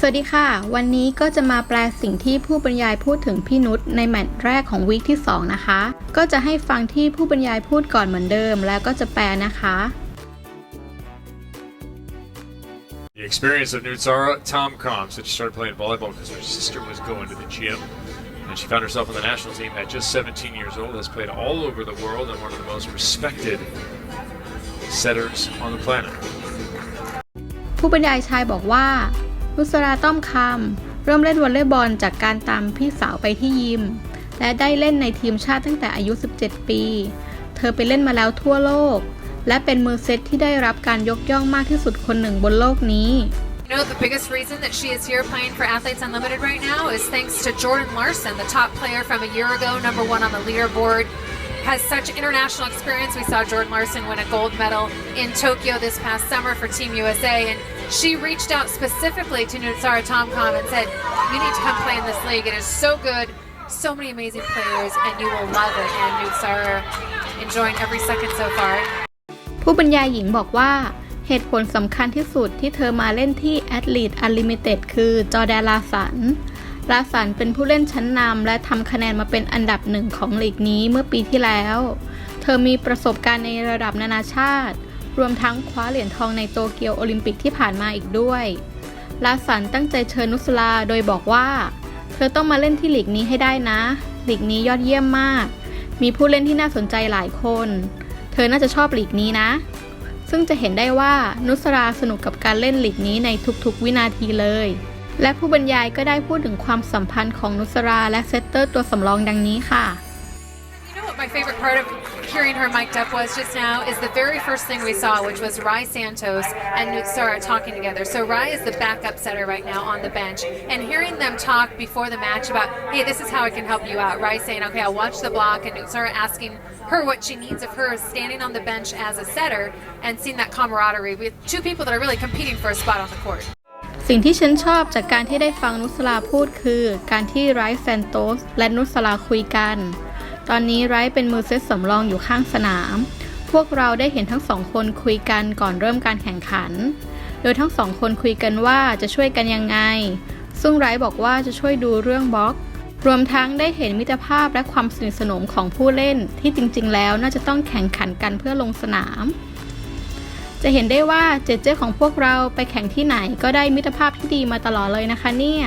สวัสดีค่ะ วันนี้ก็จะมาแปลสิ่งที่ผู้บรรยายพูดถึงพี่นุชในแมตช์แรกของวีคที่ 2 นะคะ ก็จะให้ฟังที่ผู้บรรยายพูดก่อนเหมือนเดิม แล้วก็จะแปลนะคะ The experience of Nutsara Tom Com said she started playing volleyball because her sister was going to the gym. And she found herself on the national team at just 17 years old, has played all over the world and one of the most respected setters on the planet. ผู้บรรยายชายบอกว่า นุสราต้อมคำเริ่มเล่นวอลเลย์บอลจากการตามพี่สาวไปที่ยิม และได้เล่นในทีมชาติตั้งแต่อายุ 17 ปี เธอไปเล่นมาแล้วทั่วโลก และเป็นมือเซตที่ได้รับการยกย่องมากที่สุดคนหนึ่งบนโลกนี้ You know, the biggest reason that she is here playing for Athletes Unlimited right now is thanks to Jordan Larson, the top player from a year ago, number one on the leaderboard. Has such international experience. We saw Jordan Larson win a gold medal in Tokyo this past summer for Team USA, and she reached out specifically to Nutsara Tomcom and said, "You need to come play in this league. It is so good, so many amazing players, and you will love it." And Nutsara enjoying every second so far. ผู้บรรยายหญิงบอกว่า เหตุผลสำคัญที่สุดที่เธอมาเล่นที่ Athlete Unlimited คือจอแดนลาสัน ลาสันเป็นผู้เล่นชั้นนำและทำคะแนนมาเป็นอันดับหนึ่งของลีกนี้เมื่อปีที่แล้ว เธอมีประสบการณ์ในระดับนานาชาติ รวมทั้งคว้าเหรียญทองในโตเกียวโอลิมปิกที่ผ่านมาอีกด้วยลาสันตั้งใจเชิญนุสลาโดยบอกว่า เธอต้องมาเล่นที่ลีกนี้ให้ได้นะ ลีกนี้ยอดเยี่ยมมาก มีผู้เล่นที่น่าสนใจหลายคน เธอน่าจะชอบลีกนี้นะ ซึ่งจะเห็นได้ว่านุสราสนุกกับการเล่นลีกนี้ในทุกๆวินาทีเลย และผู้บรรยายก็ได้พูดถึงความสัมพันธ์ของนุสราและเซตเตอร์ตัวสำรองดังนี้ค่ะ You know what my favorite part of hearing her mic'd up was just now is the very first thing we saw, which was Rai Santos and Nutsara talking together. So Rai is the backup setter right now on the bench, and hearing them talk before the match about, hey, this is how I can help you out. Rai saying, okay, I'll watch the block, and Nutsara asking her what she needs of her standing on the bench as a setter, and seeing that camaraderie with two people that are really competing for a spot on the court. สิ่งที่ฉันชอบจากการที่ได้ฟังนุสลาพูดคือ การที่ไรซ์แซนโตสและนุสลาคุยกัน ตอนนี้ไรซ์เป็นมือเซตสำรองอยู่ข้างสนาม พวกเราได้เห็นทั้งสองคนคุยกันก่อนเริ่มการแข่งขัน โดยทั้งสองคนคุยกันว่าจะช่วยกันยังไง ซึ่งไรซ์บอกว่าจะช่วยดูเรื่องบล็อก รวมทั้งได้เห็นมิตรภาพและความสนิทสนมของผู้เล่นที่จริงๆ แล้วน่าจะต้องแข่งขันกันเพื่อลงสนาม จะเห็นได้ว่าเจเจของพวกเราไปแข่งที่ไหนก็ได้มิตรภาพที่ดีมาตลอดเลยนะคะเนี่ย